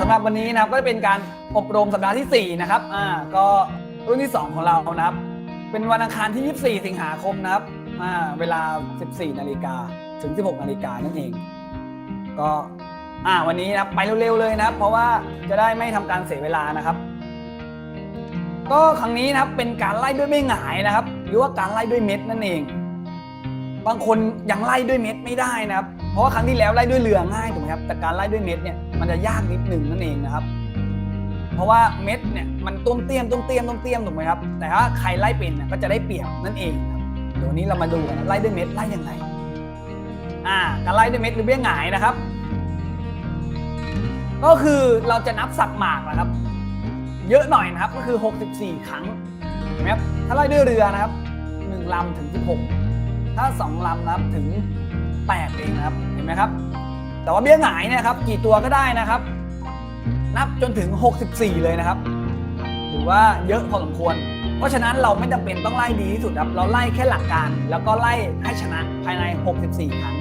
สำหรับวันนี้นะครับก็จะเป็นการอบรมสัปดาห์ที่ 4 นะครับอ่าก็รุ่นที่ 2 ของเรานะครับ เป็นวันอังคารที่ 24 สิงหาคมนะครับอ่าเวลา 14 นาฬิกาถึง 16 นาฬิกานั่นเอง ก็อ่าวันนี้นะครับไปเร็วๆเลยนะครับ เพราะว่าจะได้ไม่ทำการเสียเวลานะครับ ก็ครั้งนี้นะครับเป็นการไล่ด้วยไม่หงายนะครับ หรือว่าการไล่ด้วยเม็ดนั่นเอง บางคนยังไล่ด้วยเม็ดไม่ได้นะครับ เพราะว่าครั้งที่แล้วไล่ด้วยเรือง่ายถูกไหมครับแต่การไล่ด้วยเม็ดเนี่ยมันจะยากนิดหนึ่งนั่นเองนะครับ เพราะว่าเม็ดเนี่ยมันต้มเตี้ยมต้มเตี้ยมต้มเตี้ยมถูกไหมครับแต่ถ้าใครไล่เป็นเนี่ยก็จะได้เปรียบนั่นเองครับเดี๋ยวนี้เรามาดูกันไล่ด้วยเม็ดไล่ยังไงอ่าการไล่ด้วยเม็ดหรือเบี้ยหงายนะครับ ก็คือเราจะนับสับหมากนะครับ เยอะหน่อยนะครับก็คือ 64 ครั้งนไหมครับถ้าไล่ด้วยเรือนะครับ1ลำถึง 16 ถ้า 2ลำนะครับถึง 8เองนะครับเห็นไหมครับ แต่ว่าเบี้ยหงายเนี่ยครับกี่ตัวก็ได้นะครับ นับจนถึง 64 เลยนะครับถือว่าเยอะพอสมควร เพราะฉะนั้นเราไม่จำเป็นต้องไล่ดีที่สุดครับเราไล่แค่หลักการ แล้วก็ไล่ให้ชนะภายใน 64 ครั้ง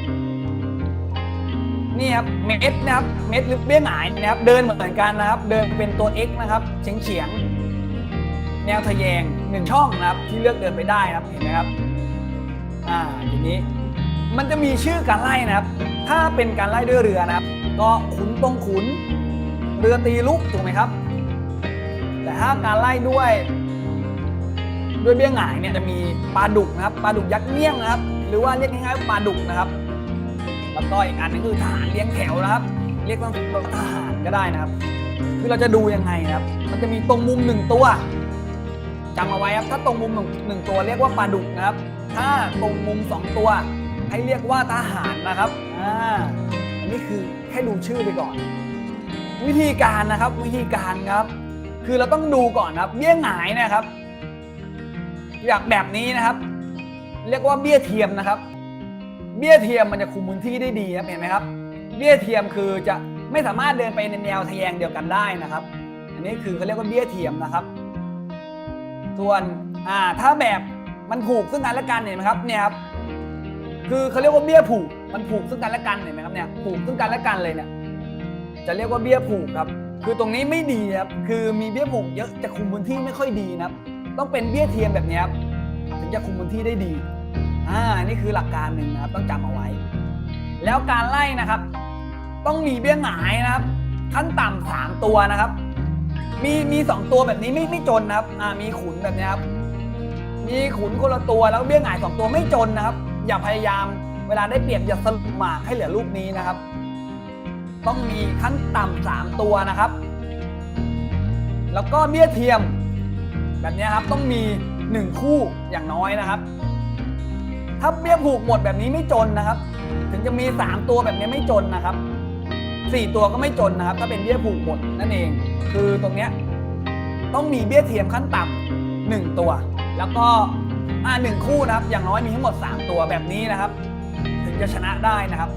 นี่ครับเม็ดนะครับเม็ดหรือเบี้ยหงายนะครับเดินเหมือนกันนะครับ เดินเป็นตัว X นะครับเฉียงเฉียงแนวทะแยงหนึ่งช่องนะครับที่เลือกเดินไปได้นะครับเห็นไหมครับอ่าทีนี้ มันจะมีชื่อการไล่นะครับ ถ้าเป็นการไล่ด้วยเรือนะครับ ก็ขุนตรงขุน เรือตีลุกถูกไหมครับ แต่ถ้าการไล่ด้วย ด้วยเบี้ยหงายเนี่ยจะมีปลาดุกนะครับปลาดุกยักษ์เงี้ยงนะครับ หรือว่าเรียกง่ายๆว่าปลาดุกนะครับ แล้วก็อีกอันนึงคือทหารเลี้ยงแถวนะครับ เรียกว่าทหารก็ได้นะครับ คือเราจะดูยังไงนะครับ มันจะมีตรงมุมหนึ่งตัวจำเอาไว้ครับ ถ้าตรงมุมหนึ่งหนึ่งตัวเรียกว่าปลาดุกนะครับ ถ้าตรงมุมสองตัว ให้เรียกว่าทหารนะครับอ่าอันนี้คือแค่ดูชื่อไปก่อน วิธีการนะครับวิธีการครับ คือเราต้องดูก่อนครับ เบี้ยหงายนะครับ อย่างแบบนี้นะครับ เรียกว่าเบี้ยเทียมนะครับ เบี้ยเทียมมันจะคุมพื้นที่ได้ดีครับเห็นไหมครับ เบี้ยเทียมคือจะไม่สามารถเดินไปในแนวทะแยงเดียวกันได้นะครับ อันนี้คือเขาเรียกว่าเบี้ยเทียมนะครับ ส่วนอ่าถ้าแบบมันผูกซึ่งกันและกันเห็นไหมครับเนี่ยครับ คือเขาเรียกว่าเบี้ยผูก มันผูกซึ่งกันและกันเห็นไหมครับเนี่ยผูกซึ่งกันและกันเลยเนี่ยจะเรียกว่าเบี้ยผูกครับ คือตรงนี้ไม่ดีครับคือมีเบี้ยผูกเยอะจะคุมพื้นที่ไม่ค่อยดีนะครับ ต้องเป็นเบี้ยเทียมแบบนี้ครับถึงจะคุมพื้นที่ได้ดีอ่านี่คือหลักการหนึ่งนะครับต้องจำเอาไว้ แล้วการไล่นะครับ ต้องมีเบี้ยหงายนะครับ ขั้นต่ำสามตัวนะครับ มีมีสองตัวแบบนี้ไม่ไม่จนนะครับอ่ามีขุนแบบนี้ครับมีขุนคนละตัวแล้วเบี้ยหงายสองตัวไม่จนนะครับ อย่าพยายามเวลาได้เปรียบอย่าสรุปหมากให้เหลือลูกนี้นะครับ ต้องมีขั้นต่ำสามตัวนะครับ แล้วก็เบี้ยเทียม แบบนี้ครับต้องมีหนึ่งคู่อย่างน้อยนะครับ ถ้าเบี้ยผูกหมดแบบนี้ไม่จนนะครับ ถึงจะมีสามตัวแบบนี้ไม่จนนะครับสี่ตัวก็ไม่จนนะครับ ถ้าเป็นเบี้ยผูกหมดนั่นเอง คือตรงเนี้ยต้องมีเบี้ยเทียมขั้นต่ำหนึ่งตัว แล้วก็ อ่าหนึ่งคู่นะครับ อย่างน้อยมีทั้งหมด 3 ตัวแบบนี้นะครับ ถึงจะชนะได้นะครับ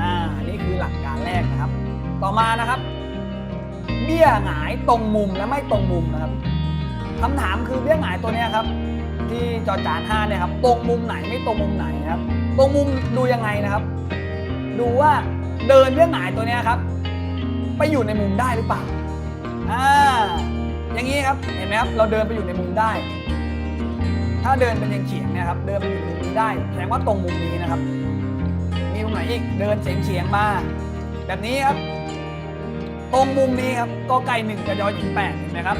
อ่า นี่คือหลักการแรกนะครับ ต่อมานะครับ เบี้ยหงายตรงมุมและไม่ตรงมุมนะครับคำถามคือเบี้ยหงายตัวนี้ครับ ที่จอจานห้าเนี่ยครับตรงมุมไหนไม่ตรงมุมไหนนะครับ ตรงมุมดูยังไงนะครับ ดูว่าเดินเบี้ยหงายตัวนี้ครับ ไปอยู่ในมุมได้หรือเปล่าอ่าอย่างนี้ครับเห็นไหมครับเราเดินไปอยู่ในมุมได้ ถ้าเดินเป็นเฉียงเนี่ยครับเดินไปอยู่ในมุมนี้ได้แสดงว่าตรงมุมนี้นะครับ มีมุมไหนอีกเดินเฉียงๆมา แบบนี้ครับ ตรงมุมนี้ครับกอไก่หนึ่งกับยอหญิงแปดเห็นไหมครับ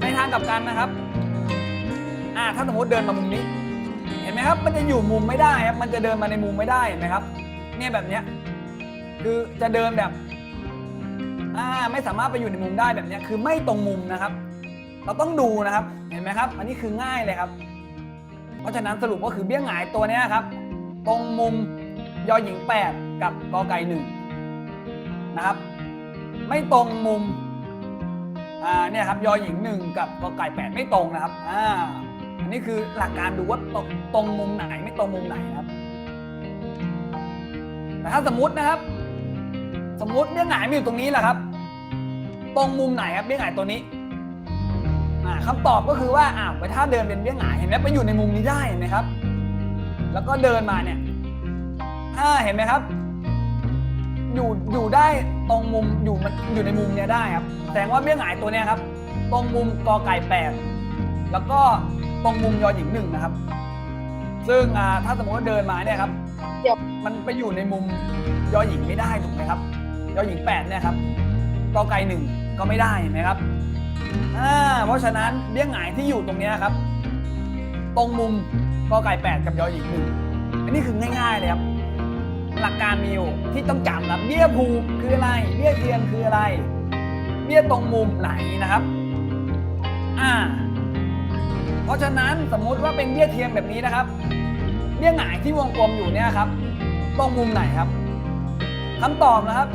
ในทางกลับกันนะครับอ่าถ้าสมมติเดินมามุมนี้ เห็นไหมครับ มันจะอยู่มุมไม่ได้ครับมันจะเดินมาในมุมไม่ได้เห็นไหมครับ เนี่ยแบบเนี้ยคือจะเดินแบบอ่าไม่สามารถไปอยู่ในมุมได้แบบเนี้ยคือไม่ตรงมุมนะครับ เราต้องดูนะครับ เห็นไหมครับ อันนี้คือง่ายเลยครับ เพราะฉะนั้นสรุปก็คือเบี้ยหงายตัวนี้ครับ ตรงมุมยอหญิง 8 กับกอไก่หนึ่งนะครับ ไม่ตรงมุมอ่าเนี่ยครับยอหญิง1กับกอไก่8ไม่ตรงนะครับอ่าอันนี้คือหลักการดูว่าตรงตรงมุมไหนไม่ตรงมุมไหนครับแต่ถ้าสมมตินะครับ สมมติเบี้ยหงายมีอยู่ตรงนี้แหละครับ ตรงมุมไหนครับเบี้ยหงายตัวนี้ อ่าคำตอบก็คือว่าอ้าวไปถ้าเดินเป็นเบี้ยหงายเห็นไหมไปอยู่ในมุมนี้ได้เห็นไหมครับ แล้วก็เดินมาเนี่ยอ่าเห็นไหมครับ อยู่อยู่ได้ตรงมุมอยู่มันอยู่ในมุมเนี้ยได้ครับแสดงว่าเบี้ยหงายตัวเนี้ยครับ ตรงมุมกอไก่แปดแล้วก็ตรงมุมยอหญิงหนึ่งนะครับ ซึ่งอ่าถ้าสมมติว่าเดินมาเนี่ยครับเดี๋ยวมันไปอยู่ในมุมยอหญิงไม่ได้ถูกไหมครับยอหญิงแปดเนี่ยครับกอไก่หนึ่งก็ไม่ได้เห็นไหมครับ อ่าเพราะฉะนั้นเบี้ยหงายที่อยู่ตรงเนี้ยครับ ตรงมุมกอไก่แปดกับยอหญิงหนึ่งอันนี้คือง่ายๆเลยครับ หลักการมีอยู่ที่ต้องจำนะเบี้ยภูคืออะไร เบี้ยเทียมคืออะไร เบี้ยตรงมุมไหนนะครับ อ่า เพราะฉะนั้นสมมุติว่าเป็นเบี้ยเทียมแบบนี้นะครับ เบี้ยหงายที่วงกลมอยู่เนี่ยครับ ตรงมุมไหนครับคำตอบนะครับ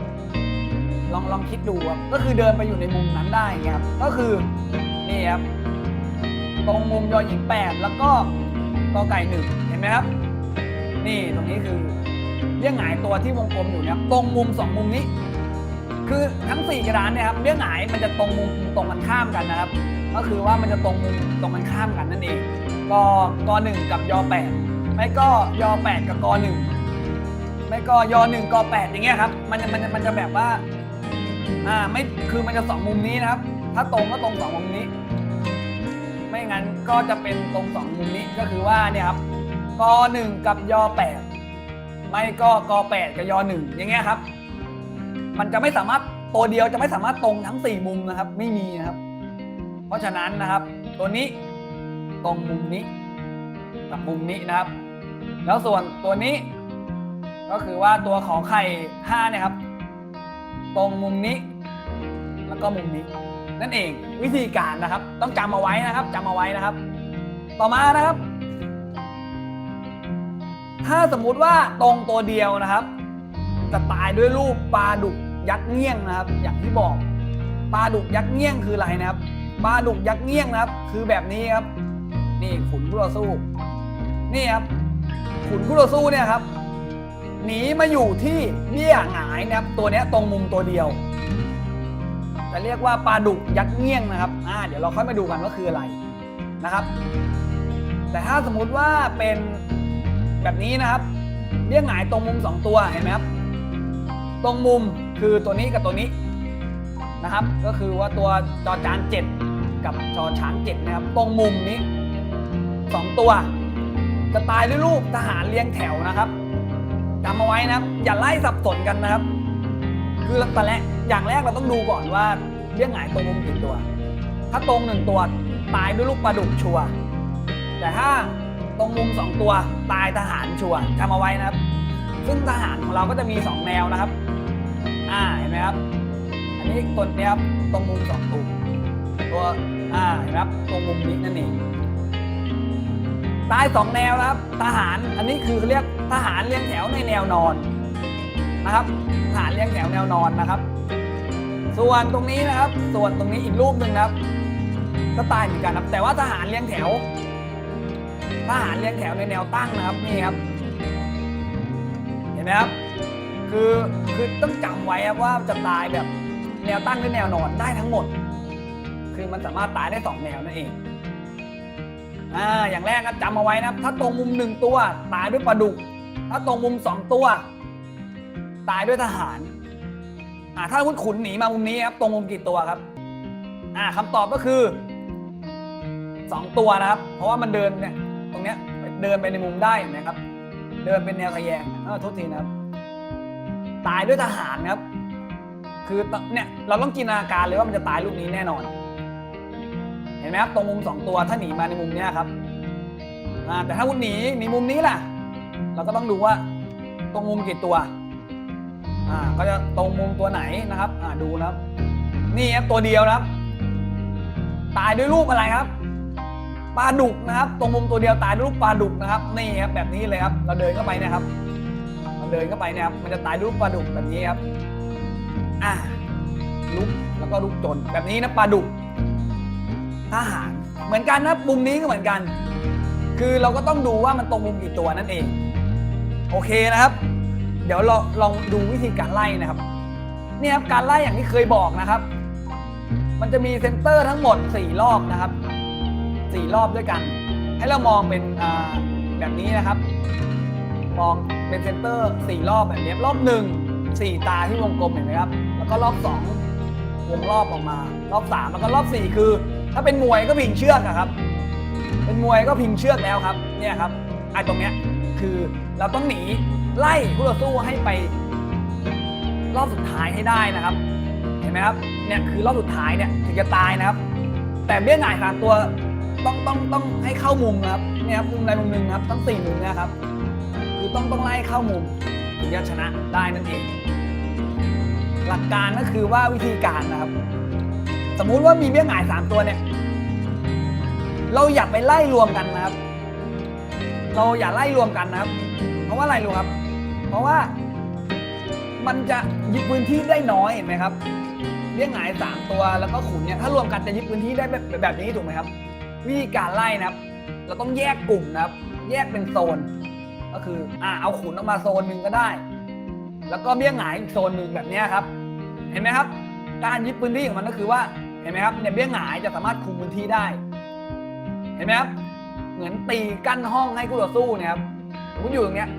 ลองลองคิดดูครับก็คือเดินไปอยู่ในมุมนั้นได้ครับก็คือนี่ครับตรงมุมยอหญิงแปดแล้วก็กอไก่หนึ่งเห็นไหมครับ นี่ตรงนี้คือเบี้ยหงายตัวที่วงกลมอยู่เนี่ยตรงมุมสองมุมนี้ คือทั้งสี่กระดานเนี่ยครับเบี้ยหงายมันจะตรงมุมตรงกันข้ามกันนะครับ ก็คือว่ามันจะตรงมุมตรงกันข้ามกันนั่นเองกกหนึ่งกับยอแปดไม่ก็ยอแปดกับกหนึ่งไม่ก็ยอหนึ่งกแปดอย่างเงี้ยครับมันจะมันจะมันจะแบบว่า อ่าไม่คือมันจะสองมุมนี้นะครับ ถ้าตรงก็ตรงสองมุมนี้ ไม่งั้นก็จะเป็นตรงสองมุมนี้ก็คือว่าเนี่ยครับกหนึ่งกับยอแปดไม่ก็กแปดกับยอหนึ่งอย่างเงี้ยครับ มันจะไม่สามารถตัวเดียวจะไม่สามารถตรงทั้งสี่มุมนะครับ ไม่มีนะครับ เพราะฉะนั้นนะครับ ตัวนี้ตรงมุมนี้กับมุมนี้นะครับ แล้วส่วนตัวนี้ ก็คือว่าตัวของไข่ห้าเนี่ยครับ ตรงมุมนี้ แล้วก็มุมนี้ นั่นเองวิธีการนะครับ ต้องจำเอาไว้นะครับจำเอาไว้นะครับ ต่อมานะครับ ถ้าสมมุติว่าตรงตัวเดียวนะครับ จะตายด้วยรูปปลาดุกยักษ์เงี้ยงนะครับ อย่างที่บอกปลาดุกยักษ์เงี้ยงคืออะไรนะครับปลาดุกยักษ์เงี้ยงนะครับ คือแบบนี้ครับ นี่ขุนคู่ต่อสู้ นี่ครับขุนคู่ต่อสู้เนี่ยครับ หนีมาอยู่ที่เบี้ยหงายนะครับ ตัวนี้ตรงมุมตัวเดียว จะเรียกว่าปลาดุกยักษ์เงี้ยงนะครับอ่าเดี๋ยวเราค่อยมาดูกันว่าคืออะไรนะครับ แต่ถ้าสมมุติว่าเป็นแบบนี้นะครับเบี้ยหงายตรงมุมสองตัวเห็นไหมครับ ตรงมุมคือตัวนี้กับตัวนี้นะครับ ก็คือว่าตัวจอจานเจ็ดกับจอช้างเจ็ดนะครับ ตรงมุมนี้สองตัว จะตายด้วยรูปทหารเรียงแถวนะครับ จำเอาไว้นะครับ อย่าไล่สับสนกันนะครับ คือแต่แรกอย่างแรกเราต้องดูก่อนว่าเบี้ยหงายตรงมุมกี่ตัว ถ้าตรงหนึ่งตัวตายด้วยลูกปลาดุกชัวแต่ถ้าตรงมุมสองตัวตายทหารชัวจำเอาไว้นะครับ ซึ่งทหารของเราก็จะมีสองแนวนะครับ อ่าเห็นไหมครับ อันนี้ตัวเนี้ยครับตรงมุมสองตัวตัวอ่าเห็นไหมครับตรงมุมนี้นั่นเอง ตายสองแนวนะครับ ทหารอันนี้คือเขาเรียกทหารเรียงแถวในแนวนอนนะครับ ทหารเรียงแถวแนวนอนนะครับ ส่วนตรงนี้นะครับ ส่วนตรงนี้อีกรูปหนึ่งนะครับ ก็ตายเหมือนกันครับ แต่ว่าทหารเรียงแถว ทหารเรียงแถวในแนวตั้งนะครับนี่ครับ เห็นไหมครับ คือคือต้องจำไว้ครับว่าจะตายแบบแนวตั้งหรือแนวนอนได้ทั้งหมด คือมันสามารถตายได้สองแนวนั่นเอง อ่าอย่างแรกครับจำเอาไว้นะครับ ถ้าตรงมุมหนึ่งตัว ตายด้วยปลาดุก ถ้าตรงมุมสองตัว ตายด้วยทหารอ่าถ้าคุณขุนหนีมามุมนี้ครับ ตรงมุมกี่ตัวครับอ่าคำตอบก็คือสองตัวนะครับ เพราะว่ามันเดินเนี่ยตรงเนี้ยเดินไปในมุมได้เห็นไหมครับ เดินเป็นแนวทะแยงเออโทษทีนะครับ ตายด้วยทหารครับ คือเนี่ยเราต้องจินตนาการเลยว่ามันจะตายลูกนี้แน่นอน ห็นไหมครับตรงมุมสองตัวถ้าหนีมาในมุมนี้ครับแต่ถ้าคุณหนีหนีมุมนี้ล่ะ เราก็ต้องดูว่าตรงมุมกี่ตัวอ่าก็จะตรงมุมตัวไหนนะครับอ่าดูนะครับ นี่ครับตัวเดียวนะครับ ตายด้วยรูปอะไรครับปลาดุกนะครับ ตรงมุมตัวเดียวตายด้วยรูปปลาดุกนะครับนี่ครับแบบนี้เลยครับ เราเดินเข้าไปนะครับเราเดินเข้าไปนี่ยครับ มันจะตายด้วยรูปปลาดุกแบบนี้ครับอ่าลุกแล้วก็ลุกจนแบบนี้นะปลาดุก ทหาร เหมือนกันนะมุมนี้ก็เหมือนกัน คือเราก็ต้องดูว่ามันตรงมุมกี่ตัวนั่นเอง โอเคนะครับ เดี๋ยวเราลองดูวิธีการไล่นะครับเนี่ยครับการไล่อย่างที่เคยบอกนะครับ มันจะมีเซนเตอร์ทั้งหมด 4 รอบนะครับ 4 รอบด้วยกัน ให้เรามองเป็นแบบนี้นะครับ มองเป็นเซนเตอร์4รอบแบบนี้รอบ1สี่ตาที่วงกลมเห็นไหมครับ แล้วก็รอบสองวงรอบออกมา รอบสามแล้วก็รอบสี่คือ ถ้าเป็นมวยก็พิงเชือกอะครับ เป็นมวยก็พิงเชือกแล้วครับ เนี่ยครับไอ้ตรงเนี้ยคือเราต้องหนีไล่คู่ต่อสู้ให้ไป รอบสุดท้ายให้ได้นะครับ เห็นไหมครับ เนี่ยคือรอบสุดท้ายเนี่ยถึงจะตายนะครับ แต่เบี้ยหงายสามตัวต้องต้องต้องให้เข้ามุมครับ เนี่ยครับมุมใดมุมหนึ่งครับทั้งสี่มุมนะครับ คือต้องต้องไล่เข้ามุมถึงจะชนะได้นั่นเอง หลักการก็คือว่าวิธีการนะครับ สมมุติว่ามีเบี้ยหงายสามตัวเนี่ย เราอย่าไปไล่รวมกันนะครับ เราอย่าไล่รวมกันนะครับ เพราะว่าอะไรรู้ครับ เพราะว่ามันจะยึดพื้นที่ได้น้อยเห็นไหมครับเบี้ยหงายสามตัวแล้วก็ขุนเนี่ยถ้ารวมกันจะยึดพื้นที่ได้แบบแบบนี้ถูกไหมครับ วิธีการไล่นะครับ เราต้องแยกกลุ่มนะครับ แยกเป็นโซน ก็คืออ่าเอาขุนออกมาโซนหนึ่งก็ได้ แล้วก็เบี้ยหงายอีกโซนหนึ่งแบบนี้ครับ เห็นไหมครับ การยึดพื้นที่ของมันก็คือว่าเห็นไหมครับเนี่ยเบี้ยหงายจะสามารถคุมพื้นที่ได้ เห็นไหมครับ เหมือนตีกั้นห้องให้คู่ต่อสู้เนี่ยครับสมมติอยู่ตรงเนี้ย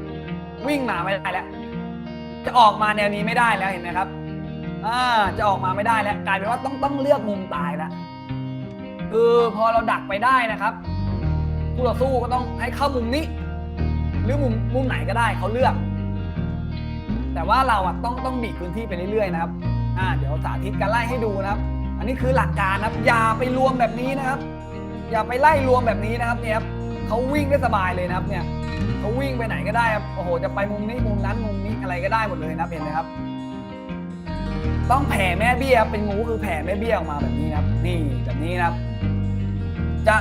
วิ่งมาไม่ได้แล้ว จะออกมาแนวนี้ไม่ได้แล้วเห็นไหมครับอ่าจะออกมาไม่ได้แล้วกลายเป็นว่าต้องต้องเลือกมุมตายแล้วคือพอเราดักไปได้นะครับคู่ต่อสู้ก็ต้องให้เข้ามุมนี้ หรือมุมมุมไหนก็ได้เขาเลือก แต่ว่าเราอะต้องต้องบีบพื้นที่ไปเรื่อยๆนะครับอ่าเดี๋ยวสาธิตการไล่ให้ดูนะครับ อันนี้คือหลักการนะครับอย่าไปรวมแบบนี้นะครับ อย่าไปไล่รวมแบบนี้นะครับเนี่ยครับเขาวิ่งได้สบายเลยนะครับเนี่ยเขาวิ่งไปไหนก็ได้ครับโอ้โหจะไปมุมนี้มุมนั้นมุมนี้อะไรก็ได้หมดเลยนะเห็นไหมครับ ต้องแผ่แม่เบี้ยเป็นงูคือแผ่แม่เบี้ยออกมาแบบนี้นะครับ นี่แบบนี้นะครับ จะ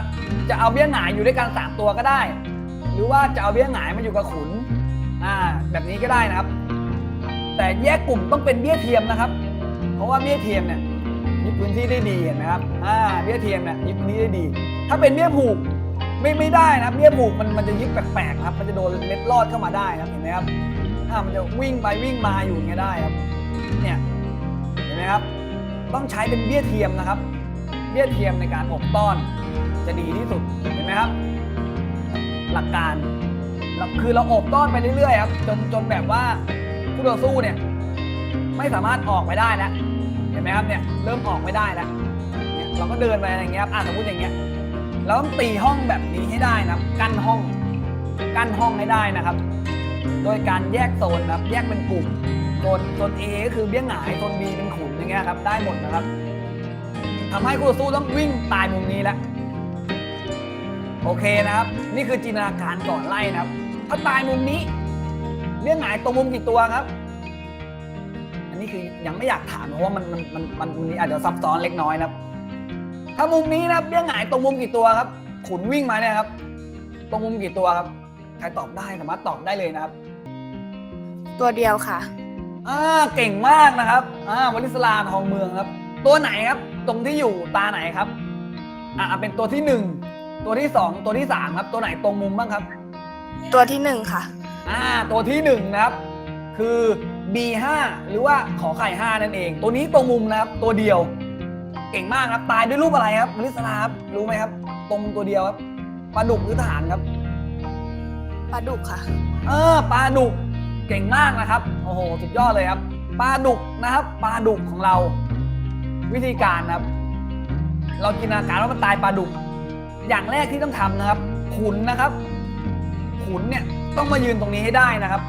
จะเอาเบี้ยหงายอยู่ด้วยกันสามตัวก็ได้ หรือว่าจะเอาเบี้ยหงายมาอยู่กับขุนอ่าแบบนี้ก็ได้นะครับ แต่แยกกลุ่มต้องเป็นเบี้ยเทียมนะครับ เพราะว่าเบี้ยเทียมเนี่ย พื้นที่ได้ดีเห็นไหมครับอ่าเบี้ยเทียมเนี่ยยึดพื้นที่ได้ดี ถ้าเป็นเบี้ยผูกไม่ไม่ได้นะเบี้ยผูกมันมันจะยึดแปลกๆครับ มันจะโดนเล็ดลอดเข้ามาได้นะครับเห็นไหมครับอ่ามันจะวิ่งไปวิ่งมาอยู่อย่างเงี้ยได้ครับ เนี่ยเห็นไหมครับ ต้องใช้เป็นเบี้ยเทียมนะครับ เบี้ยเทียมในการอบต้อน จะดีที่สุดเห็นไหมครับ หลักการเราคือเราอบต้อนไปเรื่อยๆครับจนจนแบบว่าผู้ต่อสู้เนี่ยไม่สามารถออกไปได้แล้ว ห็นไหมครับเนี่ยเริ่มออกไม่ได้แล้วเนี่ยเราก็เดินไปอะไรอย่างเงี้ยครับอะสมมติอย่างเงี้ยเราต้องตีห้องแบบนี้ให้ได้นะครับกั้นห้องกั้นห้องให้ได้นะครับ โดยการแยกโซนนะครับแยกเป็นกลุ่มโซนโซน A ก็คือเบี้ยหงายโซน B เป็นขุนอย่างเงี้ยครับได้หมดนะครับทำให้คู่ต่อสู้ต้องวิ่งตายมุมนี้แล้วโอเคนะครับ นี่คือจินตนาการก่อนไล่นะครับ ถ้าตายมุมนี้เบี้ยหงายตรงมุมกี่ตัวครับ นนี้คือยังไม่อยากถามเพราะว่ามันมันมันมันมุมนี้อาจจะซับซ้อนเล็กน้อยนะครับ ถ้ามุมนี้นะครับเบี้ยหงายตรงมุมกี่ตัวครับ ขุนวิ่งมาเนี่ยครับ ตรงมุมกี่ตัวครับใครตอบได้สามารถตอบได้เลยนะครับตัวเดียวค่ะอ่าเก่งมากนะครับอ่าวลิศลาทองเมืองครับ ตัวไหนครับ ตรงที่อยู่ตาไหนครับอ่าเป็นตัวที่หนึ่งตัวที่สองตัวที่สามครับ ตัวไหนตรงมุมบ้างครับ ตัวที่หนึ่งค่ะ อ่าตัวที่หนึ่งนะครับ คือ B5 หรือว่าขอไข่5นั่นเอง ตัวนี้ตรงมุมนะครับ ตัวเดียว เก่งมากครับ ตายด้วยรูปอะไรครับมลิสลาครับรู้ไหมครับ ตรงตัวเดียวครับปลาดุกหรือทหารครับปลาดุกค่ะ เออปลาดุกเก่งมากนะครับโอ้โหสุดยอดเลยครับปลาดุกนะครับปลาดุกของเรา วิธีการนะครับ เราจินตนาการว่ามันตายปลาดุก อย่างแรกที่ต้องทำนะครับ ขุนนะครับ ขุนเนี่ยต้องมายืนตรงนี้ให้ได้นะครับ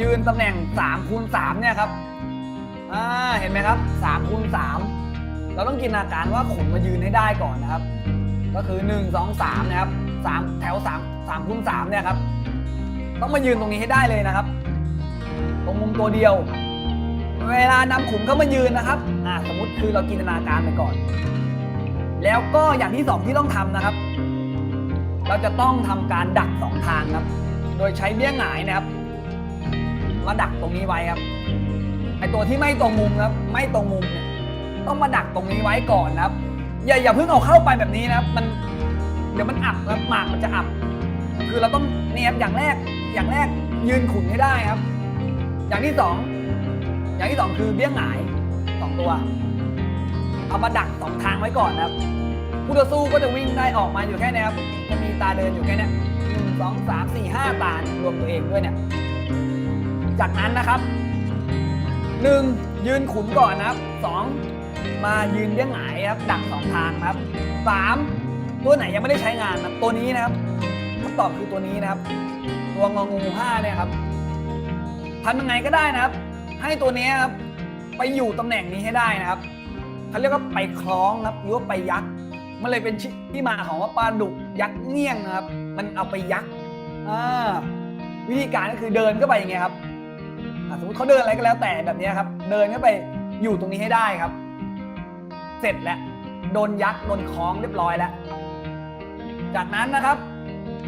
ยืนตำแหน่ง3คูณ3เนี่ยครับอ่าเห็นไหมครับ3คูณ3เราต้องจินตนาการว่าขุนมายืนให้ได้ก่อนนะครับ ก็คือ 1 2 3นะครับ3แถว3 3คูณ3เนี่ยครับ ต้องมายืนตรงนี้ให้ได้เลยนะครับ ตรงมุมตัวเดียว เวลานำขุนเข้ามายืนนะครับอ่าสมมติคือเราจินตนาการไปก่อน แล้วก็อย่างที่สองที่ต้องทำนะครับ เราจะต้องทำการดักสองทางครับ โดยใช้เบี้ยหงายนะครับ มาดักตรงนี้ไว้ครับไอตัวที่ไม่ตรงมุมครับ ไม่ตรงมุมเนี่ยต้องมาดักตรงนี้ไว้ก่อนครับ อย่าอย่าเพิ่งเอาเข้าไปแบบนี้นะครับ มันเดี๋ยวมันอับครับหมากมันจะอับ คือเราต้องเนี่ยบอย่างแรกอย่างแรกยืนขุนให้ได้ครับ อย่างที่สองอย่างที่สองคือเบี้ยหงายสองตัวเอามาดักสองทางไว้ก่อนนะครับผู้ต่อสู้ก็จะวิ่งได้ออกมาอยู่แค่นี้ครับจะมีตาเดินอยู่แค่นี้หนึ่งสองสามสี่ห้าตารวมตัวเองด้วยเนี่ย จากนั้นนะครับหนึ่งยืนขุนก่อนนะครับสองมายืนเลี้ยงหงายครับ ดักสองทางครับสามตัวไหนยังไม่ได้ใช้งานนะตัวนี้นะครับคำตอบคือตัวนี้นะครับ ตัวงองูห้าเนี่ยครับทำยังไงก็ได้นะครับ ให้ตัวนี้ครับไปอยู่ตำแหน่งนี้ให้ได้นะครับเขาเรียกว่าไปคล้องครับหรือว่าไปยักษ์มันเลยเป็นที่มาของว่าปลาดุกยักษ์เงี้ยงนะครับ มันเอาไปยักษ์อ่าวิธีการก็คือเดินเข้าไปอย่างเงี้ยครับ อะสมมติเขาเดินอะไรก็แล้วแต่แบบนี้ครับ เดินเข้าไปอยู่ตรงนี้ให้ได้ครับ เสร็จแล้วโดนยักษ์โดนคล้องเรียบร้อยแล้ว จากนั้นนะครับ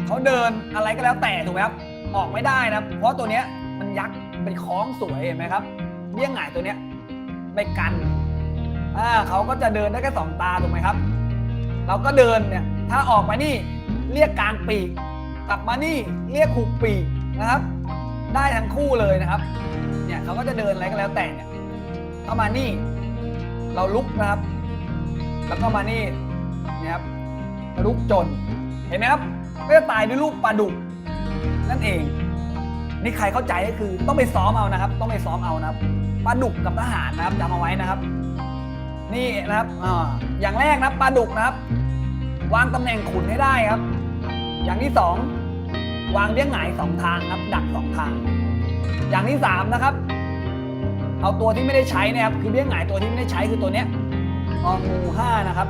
เขาเดินอะไรก็แล้วแต่ถูกไหมครับออกไม่ได้นะเพราะตัวเนี้ยมันยักษ์เป็นคล้องสวยเห็นไหมครับเบี้ยงหงายตัวเนี้ยไปกันอ่าเขาก็จะเดินได้แค่สองตาถูกไหมครับ เราก็เดินเนี่ยถ้าออกมานี่เรียกกลางปีกกลับมานี่เรียกหุบปีกนะครับ ได้ทั้งคู่เลยนะครับ เนี่ยเขาก็จะเดินอะไรก็แล้วแต่เนี่ยเข้ามานี่ เราลุกนะครับ แล้วก็มานี่เนี่ยครับลุกจน เห็นไหมครับก็จะตายด้วยลูกปลาดุกนั่นเอง นี่ใครเข้าใจก็คือต้องไปซ้อมเอานะครับ ต้องไปซ้อมเอานะครับปลาดุกกับทหารนะครับจำเอาไว้นะครับ นี่นะครับอ่าอย่างแรกนะปลาดุกนะครับ วางตำแหน่งขุนให้ได้ครับ อย่างที่สอง วางเลี้ยงหงายสองทางครับ ดักสองทาง อย่างที่สามนะครับ เอาตัวที่ไม่ได้ใช้นะครับคือเลี้ยงหงายตัวที่ไม่ได้ใช้คือตัวเนี้ยงองูห้านะครับ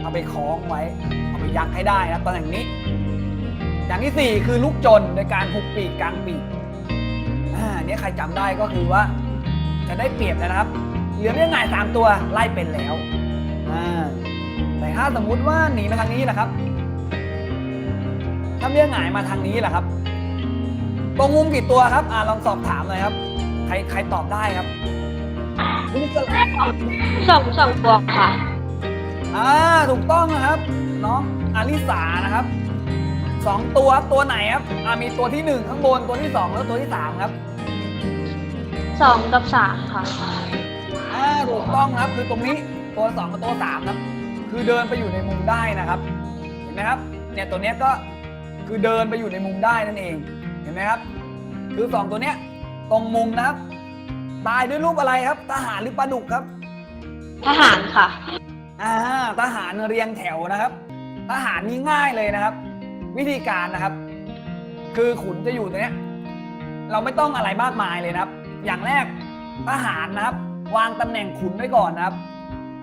เอาไปคล้องไว้ เอาไปยักให้ได้นะตำแหน่งนี้ อย่างที่สี่คือลูกจนโดยการหุบปีกกลางปีกอ่าเนี่ยใครจำได้ก็คือว่า จะได้เปรียบนะครับเหลือเลี้ยงหงายสามตัวไล่เป็นแล้วอ่าแต่ถ้าสมมุติว่าหนีมาทางนี้แหละครับ ถ้าเลี้ยงหงายมาทางนี้แหละครับตรงมุมกี่ตัวครับ อ่าลองสอบถามเลยครับ ใครใครตอบได้ครับคุณสลับสองสองตัวค่ะอ่าถูกต้องนะครับน้องอาริสานะครับสองตัวตัวไหนครับอ่ามีตัวที่หนึ่งข้างบนตัวที่สองแล้วตัวที่สามครับสองกับสามค่ะอ่าถูกต้องครับคือตรงนี้ตัวสองกับตัวสามครับ คือเดินไปอยู่ในมุมได้นะครับ เห็นไหมครับ เนี่ยตัวเนี้ยก็ คือเดินไปอยู่ในมุมได้นั่นเองเห็นไหมครับ คือสองตัวเนี้ยตรงมุมนะครับ ตายด้วยรูปอะไรครับทหารหรือปลาดุกครับทหารค่ะอ่าทหารเรียงแถวนะครับ ทหารนี่ง่ายเลยนะครับ วิธีการนะครับ คือขุนจะอยู่ตรงเนี้ยเราไม่ต้องอะไรมากมายเลยนะครับ อย่างแรกทหารนะครับ วางตำแหน่งขุนไว้ก่อนนะครับ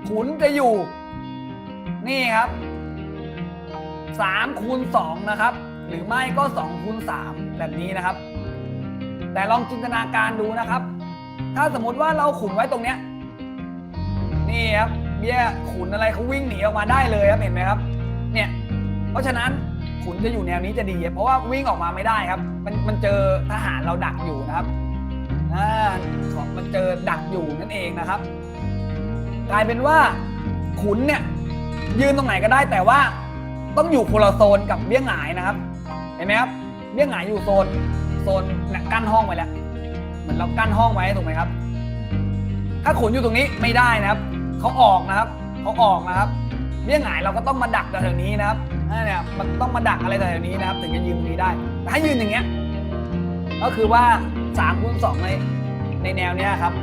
ขุนจะอยู่ นี่ครับสามคูณสองนะครับ หรือไม่ก็สองคูณสามแบบนี้นะครับ แต่ลองจินตนาการดูนะครับ ถ้าสมมติว่าเราขุนไว้ตรงเนี้ยนี่ครับเบี้ยขุนอะไรเขาวิ่งหนีออกมาได้เลยครับเห็นไหมครับ เนี่ยเพราะฉะนั้นขุนจะอยู่แนวนี้จะดีเพราะว่าวิ่งออกมาไม่ได้ครับ มันมันเจอทหารเราดักอยู่นะครับอ่ามันเจอดักอยู่นั่นเองนะครับ กลายเป็นว่าขุนเนี่ยยืนตรงไหนก็ได้แต่ว่าต้องอยู่คนละโซนกับเบี้ยหงายนะครับ เห็นไหมครับเบี้ยหงายอยู่โซนโซนเนี่ยกั้นห้องไว้แล้วเหมือนเรากั้นห้องไว้ถูกไหมครับ ถ้าขุนอยู่ตรงนี้ไม่ได้นะครับเขาออกนะครับเขาออกนะครับเบี้ยหงายเราก็ต้องมาดักแถวนี้นะครับนั่นเนี่ยมันต้องมาดักอะไรแถวนี้นะครับ ถึงจะยืนตรงนี้ได้แต่ถ้ายืนอย่างเงี้ยก็คือว่าสามคูณสองในในแนวเนี้ยครับ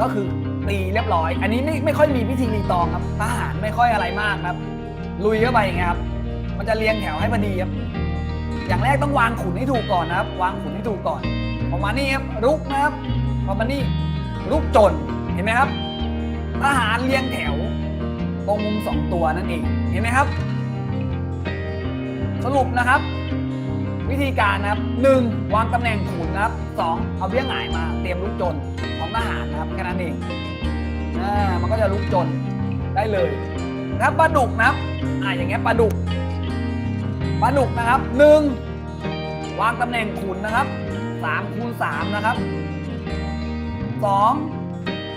ก็คือตีเรียบร้อย อันนี้ไม่ไม่ค่อยมีพิธีรีตองครับทหารไม่ค่อยอะไรมากครับ ลุยเข้าไปอย่างเงี้ยครับ มันจะเรียงแถวให้พอดีครับ อย่างแรกต้องวางขุนให้ถูกก่อนนะครับ วางขุนให้ถูกก่อนประมานี้ครับรุกนะครับประมานี้รุกจนเห็นไหมครับทหารเรียงแถวตรงมุมสองตัวนั่นเองเห็นไหมครับ สรุปนะครับ วิธีการนะครับหนึ่งวางตำแหน่งขุนนะครับสองเอาเบี้ยหงายมาเตรียมลุกจนของทหารนะครับแค่นั้นเองอ่ามันก็จะลุกจนได้เลยถ้าปลาดุกนะครับอ่าอย่างเงี้ยปลาดุก ปลาดุกนะครับหนึ่งวางตำแหน่งขุนนะครับสามคูณสามนะครับสอง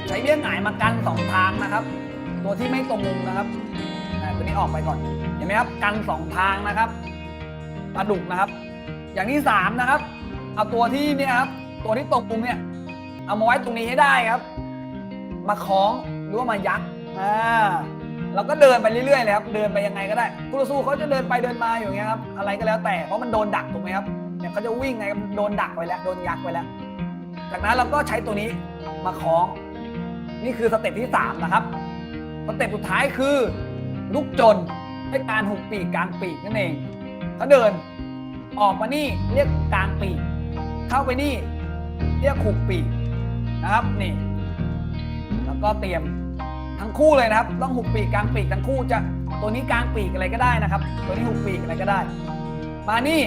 ใช้เบี้ยหงายมากันสองทางนะครับ ตัวที่ไม่ตรงมุมนะครับตัวนี้ออกไปก่อนเห็นไหมครับกันสองทางนะครับปลาดุกนะครับ อย่างที่สามนะครับ เอาตัวที่เนี่ยครับตัวที่ตกมุมเนี่ยเอามาไว้ตรงนี้ให้ได้ครับ มาคล้องหรือว่ามายักอ่า เราก็เดินไปเรื่อยๆเลยครับเดินไปยังไงก็ได้คู่ต่อสู้เขาจะเดินไปเดินมาอย่างเงี้ยครับอะไรก็แล้วแต่เพราะมันโดนดักถูกไหมครับเนี่ยเขาจะวิ่งไงโดนดักไว้แล้วโดนยักไว้แล้ว จากนั้นเราก็ใช้ตัวนี้มาคล้อง นี่คือสเต็ปที่สามนะครับสเต็ปสุดท้ายคือลุกจนให้การหุบปีกกลางปีกนั่นเองเขาเดินออกมานี่เรียกกลางปีกเข้าไปนี่เรียกหุบปีกนะครับนี่ แล้วก็เตรียม ทั้งคู่เลยนะครับ ต้องหุบปีกกลางปีกทั้งคู่จะตัวนี้กลางปีกอะไรก็ได้นะครับ ตัวนี้หุบปีกอะไรก็ได้ มานี่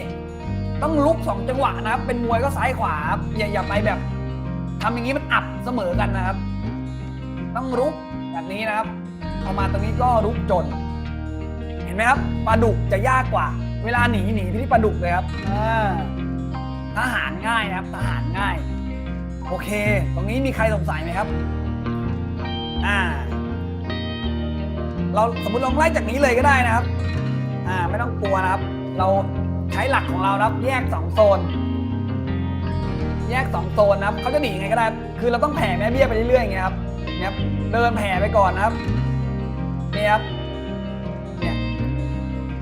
ต้องลุกสองจังหวะนะครับ เป็นมวยก็ซ้ายขวาอย่าอย่าไปแบบทำอย่างนี้มันอับเสมอกันนะครับ ต้องลุกแบบนี้นะครับพอมาตรงนี้ก็ลุกจน เห็นไหมครับปลาดุกจะยากกว่า เวลาหนีหนีที่ปลาดุกเลยครับทหารง่ายนะครับทหารง่าย โอเค ตรงนี้มีใครสงสัยไหมครับ อ่า เราสมมติลองไล่จากนี้เลยก็ได้นะครับ อ่าไม่ต้องกลัวนะครับ เราใช้หลักของเรานะครับ แยกสองโซน แยกสองโซนนะครับเขาจะหนียังไงก็ได้ คือเราต้องแผ่แม่เบี้ยไปเรื่อยๆอย่างเงี้ยครับเนี่ยเดินแผ่ไปก่อนนะครับนี่ครับเนี่ย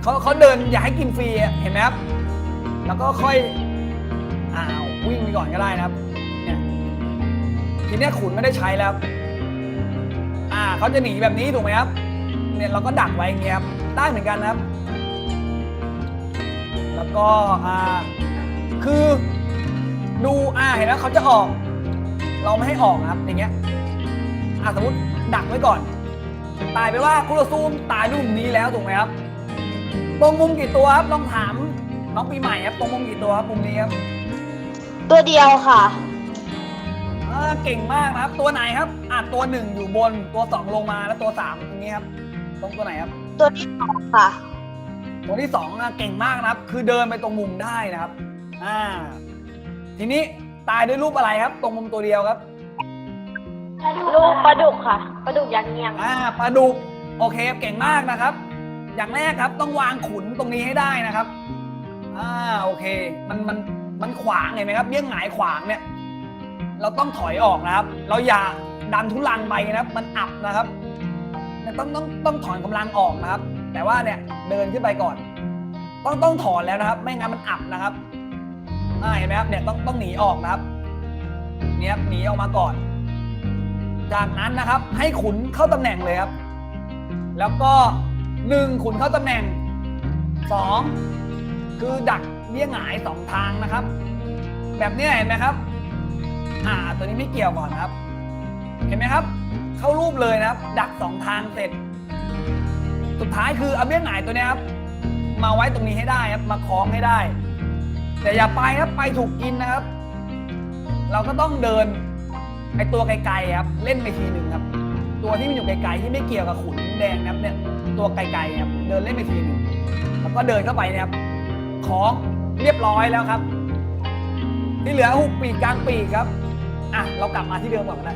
เขาเขาเดินอย่าให้กินฟรีเห็นไหมครับแล้วก็ค่อยอ้าววิ่งไปก่อนก็ได้นะครับเนี่ยทีเนี้ยขุนไม่ได้ใช้แล้วอ่าเขาจะหนีแบบนี้ถูกไหมครับ เนี่ยเราก็ดักไว้อย่างเงี้ยครับได้เหมือนกันนะครับ แล้วก็อ่าคือดูอ่าเห็นแล้วเขาจะออก เราไม่ให้ออกนะครับอย่างเงี้ยอ่าสมมติดักไว้ก่อน ตายไปว่าคุโรซูมตายด้วยมุมนี้แล้วถูกไหมครับตรงมุมกี่ตัวครับลองถามน้องปีใหม่ครับตรงมุมกี่ตัวครับมุมนี้ครับตัวเดียวค่ะอ่าเก่งมากนะครับ ตัวไหนครับอ่าตัวหนึ่งอยู่บนตัวสองลงมาแล้วตัวสามตรงนี้ครับ ตรงตัวไหนครับ ตัวที่สองค่ะ ตัวที่สองอะเก่งมากนะครับ คือเดินไปตรงมุมได้นะครับ อ่า ทีนี้ตายด้วยรูปอะไรครับ ตรงมุมตัวเดียวครับ ลูกปลาดุกค่ะปลาดุกยันเงียงอ่าปลาดุกโอเคเก่งมากนะครับ อย่างแรกครับต้องวางขุนตรงนี้ให้ได้นะครับอ่าโอเค มันมันมันขวางเห็นไหมครับเบี้ยงหงายขวางเนี่ย เราต้องถอยออกนะครับ เราอย่าดันทุลังไปนะครับ มันอับนะครับเนี่ย ต้องต้องต้องถอนกำลังออกนะครับ แต่ว่าเนี่ยเดินขึ้นไปก่อน ต้องต้องถอนแล้วนะครับ ไม่งั้นมันอับนะครับอ่าเห็นไหมครับเนี่ยต้องต้องหนีออกนะครับ เนี่ยหนีออกมาก่อน จากนั้นนะครับให้ขุนเข้าตำแหน่งเลยครับ แล้วก็หนึ่งขุนเข้าตำแหน่งสองคือดักเบี้ยงหงายสองทางนะครับ แบบนี้เห็นไหมครับ อ่าตัวนี้ไม่เกี่ยวก่อนครับ เห็นไหมครับ เข้ารูปเลยนะครับ ดักสองทางเสร็จ สุดท้ายคือเอาเบี้ยหงายตัวนี้ครับ มาไว้ตรงนี้ให้ได้ครับ มาคล้องให้ได้ แต่อย่าไปครับ ไปถูกกินนะครับ เราก็ต้องเดินไอตัวไกลๆครับ เล่นไปทีหนึ่งครับ ตัวที่มันอยู่ไกลๆที่ไม่เกี่ยวกับขุนแดงนะครับเนี่ย ตัวไกลๆครับ เดินเล่นไปทีหนึ่งแล้วก็เดินเข้าไปนะครับของเรียบร้อยแล้วครับ ที่เหลือหุบปีกกลางปีกครับ อะ เรากลับมาที่เดิมก่อนก็ได้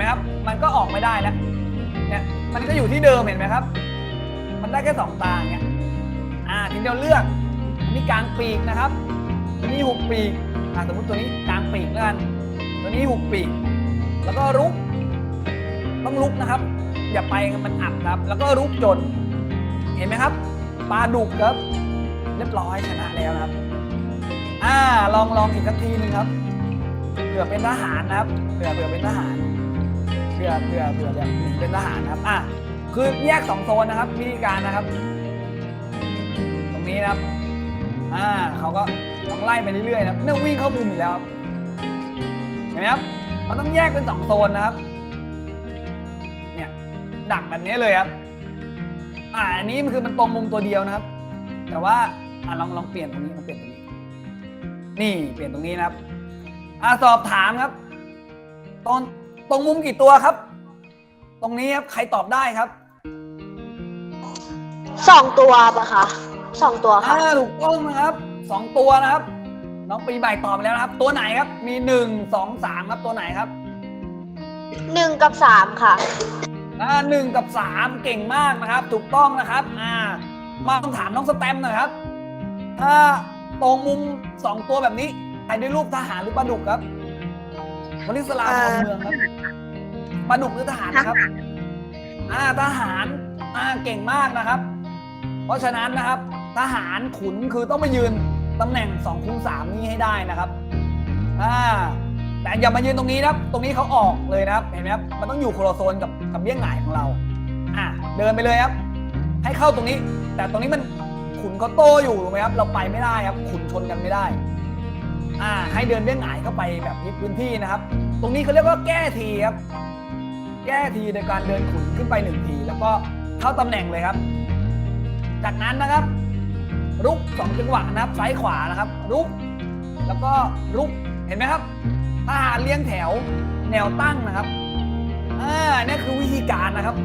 ไหมครับ มันก็ออกไม่ได้แล้วเนี่ยมันก็อยู่ที่เดิมเห็นไหมครับ มันได้แค่สองตาเงี้ยอ่าทีเดียวเลือกอันนี้กลางปีกนะครับอันนี้หุบปีกอ่าสมมติตัวนี้กลางปีกแล้วกัน ตัวนี้หุบปีก แล้วก็รุก ต้องลุกนะครับ อย่าไปมันอับครับ แล้วก็รุกจน เห็นไหมครับปลาดุกครับ เรียบร้อยชนะแล้วครับ อ่าลองลองอีกสักทีหนึงครับเผื่อเป็นทหารนะครับเผื่อเผื่อเป็นทหาร ผื่อเผื่อเผื่อแบบหนีเป็นทหารนะครับอะคือแยกสองโซนนะครับวิธีการนะครับ ตรงนี้นะครับ อ่าเขาก็ต้องไล่ไปเรื่อยๆนะครับเนี่ยวิ่งเข้ามุมอยู่แล้วครับเห็นไหมครับมันต้องแยกเป็นสองโซนนะครับ เนี่ยดักแบบนี้เลยครับ อ่าอันนี้มันคือมันตรงมุมตัวเดียวนะครับ แต่ว่าอ่าลองลองเปลี่ยนตรงนี้ลองเปลี่ยนตรงนี้ นี่เปลี่ยนตรงนี้นะครับ อ่าสอบถามครับ ตอน ตรงมุมกี่ตัวครับ ตรงนี้ครับใครตอบได้ครับสองตัวปะคะสองตัวค่ะ อ่าถูกต้องนะครับสองตัวนะครับ น้องปีใบตอบไปแล้วนะครับ ตัวไหนครับ มีหนึ่งสองสามครับตัวไหนครับ หนึ่งกับสามค่ะ อ่าหนึ่งกับสามเก่งมากนะครับ ถูกต้องนะครับอ่ามาต้องถามน้องสแตมป์หน่อยครับ ถ้าตรงมุมสองตัวแบบนี้ใครด้วยรูปทหารหรือปลาดุกครับ วลิสลาทองเมืองครับปลาดุกหรือทหารนะครับ อ่าทหาร อ่าเก่งมากนะครับ เพราะฉะนั้นนะครับ ทหารขุนคือต้องไปยืนตำแหน่ง2คูณ3นี้ให้ได้นะครับ อ่า แต่อย่ามายืนตรงนี้นะครับ ตรงนี้เขาออกเลยนะครับ เห็นไหมครับ มันต้องอยู่คนละโซนกับกับเบี้ยงหงายของเรา อะเดินไปเลยครับ ให้เข้าตรงนี้ แต่ตรงนี้มันขุนเขาโตอยู่ถูกไหมครับ เราไปไม่ได้ครับ ขุนชนกันไม่ได้ อ่าให้เดินเบี้ยงหงายเข้าไปแบบยึดพื้นที่นะครับ ตรงนี้เขาเรียกว่าแก้ทีครับ แก้ทีโดยการเดินขุนขึ้นไปหนึ่งที แล้วก็เข้าตำแหน่งเลยครับ จากนั้นนะครับ รุกสองจังหวะนะครับซ้ายขวานะครับ รุก แล้วก็รุกเห็นไหมครับทหารเลี้ยงแถวแนวตั้งนะครับอ่านี่คือวิธีการนะครับ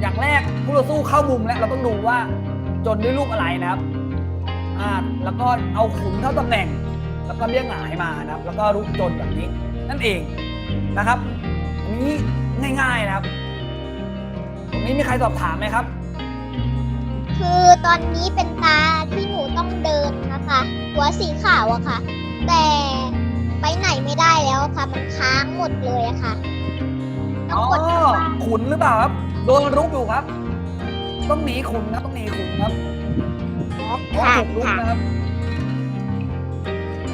อย่างแรกผู้ต่อสู้เข้ามุมแล้วเราต้องดูว่าจนด้วยลูกอะไรนะครับ อ่าแล้วก็เอาขุนเข้าตำแหน่ง แล้วก็เลี้ยงหงายมานะครับ แล้วก็รุกจนแบบนี้ นั่นเองนะครับอันนี้ง่ายๆนะครับตรงนี้มีใครสอบถามไหมครับ คือตอนนี้เป็นตาที่หนูต้องเดินนะคะ หัวสีขาวอะค่ะ แต่ไปไหนไม่ได้แล้วอะค่ะ มันค้างหมดเลยอะค่ะต้ออ๋งอกดกลับบ้านขุนหรือเปล่าครับ โดนรุกอยู่ครับ ต้องหนีขุนครับต้องหนีขุนครับ เพราะว่าค่ะถูกรุกค่ะนะครับ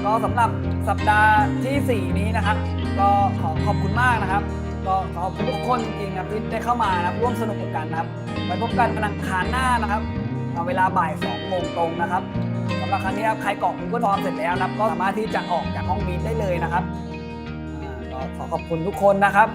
ก็สำหรับสัปดาห์ที่ 4 นี้นะครับ ก็ขอขอบคุณมากนะครับ ก็ขอขอบคุณทุกคนจริงๆครับที่ได้เข้ามานะครับร่วมสนุกกันนะครับไปพบกันวันอังคารหน้านะครับเอาเวลาบ่าย2โมงตรงนะครับสำหรับครั้งนี้ครับใครกรอก Google Form เสร็จแล้วนะครับ ก็สามารถที่จะออกจากห้องบีทได้เลยนะครับอ่าก็ขอขอบคุณทุกคนนะครับ